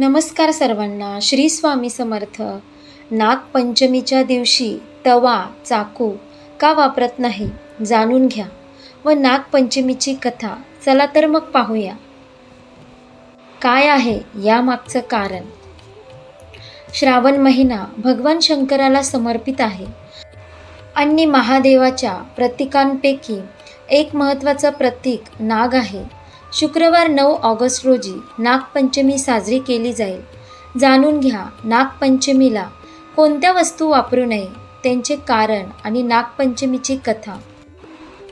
नमस्कार सर्वांना श्री स्वामी समर्थ. नागपंचमीच्या दिवशी तवा चाकू का वापरत नाही जाणून घ्या व नागपंचमीची कथा चला तर मग पाहूया. काय आहे यामागचं कारण? श्रावण महिना भगवान शंकराला समर्पित आहे. आणि महादेवाच्या प्रतीकांपैकी एक महत्त्वाचं प्रतीक नाग आहे. शुक्रवार नऊ ऑगस्ट रोजी नागपंचमी साजरी केली जाईल. जाणून घ्या नागपंचमीला कोणत्या वस्तू वापरू नये त्यांचे कारण आणि नागपंचमीची कथा.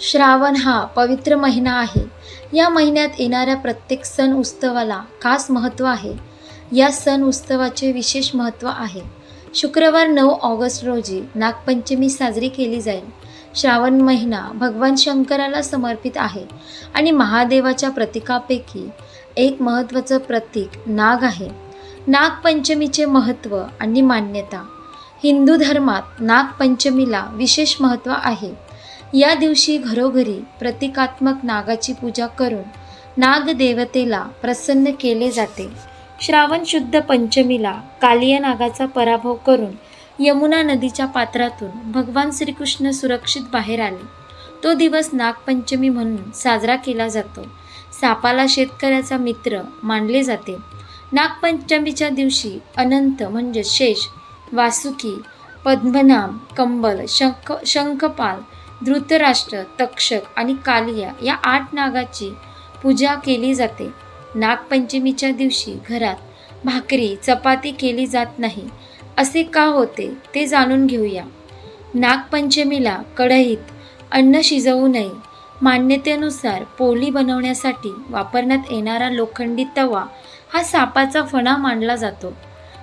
श्रावण हा पवित्र महिना आहे. या महिन्यात येणाऱ्या प्रत्येक सण उत्सवाला खास महत्त्व आहे. या सण उत्सवाचे विशेष महत्त्व आहे. शुक्रवार नऊ ऑगस्ट रोजी नागपंचमी साजरी केली जाईल. श्रावण महिना भगवान शंकराला समर्पित आहे आणि महादेवाच्या प्रतीकापैकी एक महत्त्वाचं प्रतीक नाग आहे. नागपंचमीचे महत्त्व आणि मान्यता. हिंदू धर्मात नागपंचमीला विशेष महत्त्व आहे. या दिवशी घरोघरी प्रतिकात्मक नागाची पूजा करून नागदेवतेला प्रसन्न केले जाते. श्रावण शुद्ध पंचमीला कालिया नागाचा पराभव करून यमुना नदीच्या पात्रातून भगवान श्रीकृष्ण सुरक्षित बाहेर आले. तो दिवस नागपंचमी म्हणून साजरा केला जातो. सापाला शेतकऱ्याचा मित्र मानले जाते. नागपंचमीच्या दिवशी अनंत म्हणजे शेष वासुकी पद्मनाम कंबल शंख शंखपाल धृतराष्ट्र तक्षक आणि कालिया या आठ नागाची पूजा केली जाते. नागपंचमीच्या दिवशी घरात भाकरी चपाती केली जात नाही. असे का होते ते जाणून घेऊया. नागपंचमीला कढईत अन्न शिजवू नये. मान्यतेनुसार पोळी बनवण्यासाठी वापरण्यात येणारा लोखंडी तवा हा सापाचा फणा मानला जातो.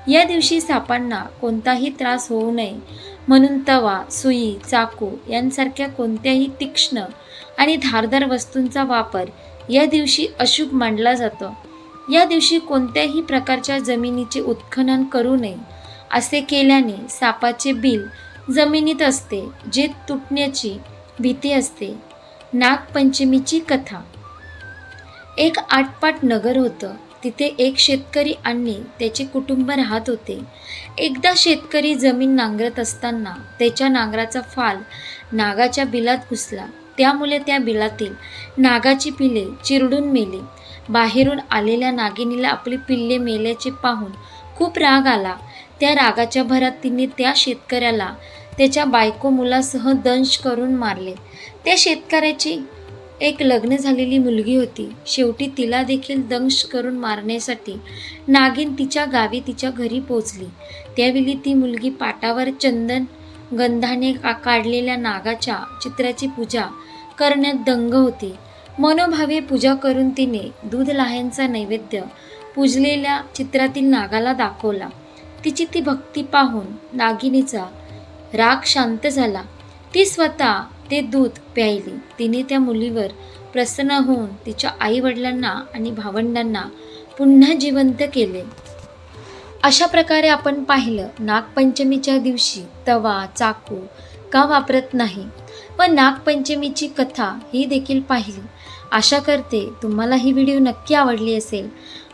या दिवशी सापांना कोणताही त्रास होऊ नये. म्हणून तवा सुई चाकू यांसारख्या कोणत्याही तीक्ष्ण आणि धारदार वस्तूंचा वापर या दिवशी अशुभ मानला जातो. या दिवशी कोणत्याही प्रकारच्या जमिनीचे उत्खनन करू नये. असे केल्याने सापाचे बिल जमिनीत असते जे तुटण्याची भीती असते. नागपंचमीची कथा. एक आटपाट नगर होतं. तिथे एक शेतकरी आणि त्याचे कुटुंब राहत होते. एकदा शेतकरी जमीन नांगरत असताना त्याच्या नांगराचा फाल नागाच्या बिलात घुसला. त्यामुळे त्या बिलातील नागाची पिले चिरडून मेली. बाहेरून आलेल्या नागिनीला आपली पिल्ले मेल्याचे पाहून खूप राग आला. त्या रागाच्या भरात तिने त्या शेतकऱ्याला त्याच्या बायको मुलासह दंश करून मारले. त्या शेतकऱ्याची एक लग्न झालेली मुलगी होती. शेवटी तिला देखील दंश करून मारण्यासाठी नागिन तिच्या गावी तिच्या घरी पोचली त्यावेळी ती मुलगी पाटावर चंदन गंधाने काढलेल्या नागाच्या चित्राची पूजा करण्यात दंग होती. मनोभावे पूजा करून तिने दूध लाह्यांचा नैवेद्य पूजलेल्या चित्रातील नागाला दाखवला. तिची ती भक्ती पाहून नागिनीचा राग शांत झाला. ती स्वतः ते दूध प्यायली. तिने त्या मुलीवर प्रसन्न होऊन तिच्या आईवडिलांना आणि भावंडांना पुन्हा जिवंत केले. अशा प्रकारे आपण पाहिलं नागपंचमीच्या दिवशी तवा चाकू का वापरत नाही? व नागपंचमीची कथा ही देखील पाहिली. आशा करते तुम्हाला ही व्हिडिओ नक्की आवडली असेल.